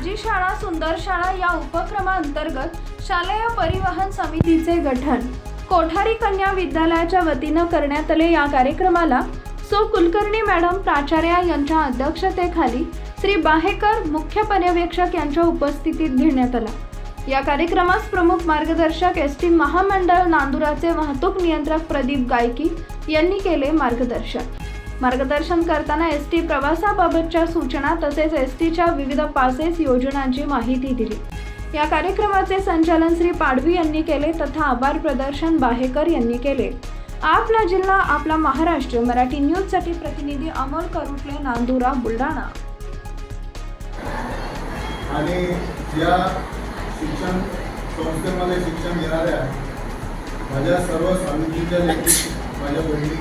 माझी शाळा सुंदर शाळा या अंतर्गत शालेय परिवहन समितीचे गठन. कोठारी कन्या विद्यालयाच्या वतीनं करण्यात आले या कार्यक्रमाला सो कुलकर्णी मॅडम प्राचार्या यांच्या अध्यक्षतेखाली श्री बाहेकर मुख्य पर्यवेक्षक यांच्या उपस्थितीत घेण्यात आला. या कार्यक्रमास प्रमुख मार्गदर्शक एस टी महामंडळ नांदुराचे वाहतूक नियंत्रक प्रदीप गायकी यांनी केले मार्गदर्शन. मार्गदर्शन करताना एस टी प्रवासाबाबतच्या सूचना तसेच एस टीच्या विविध पासेस योजनांची माहिती दिली. या कार्यक्रमाचे संचालन श्री पाडवी यांनी केले तथा आभार प्रदर्शन बाहेकर यांनी केले. आपला जिल्हा आपला महाराष्ट्र मराठी न्यूजसाठी प्रतिनिधी अमोल करुटले नांदुरा बुलढाणा. आणि या शिक्षण संस्थेमध्ये शिक्षण घेणाऱ्या माझ्या सर्व समितीच्या लेखी माझ्या बहिणी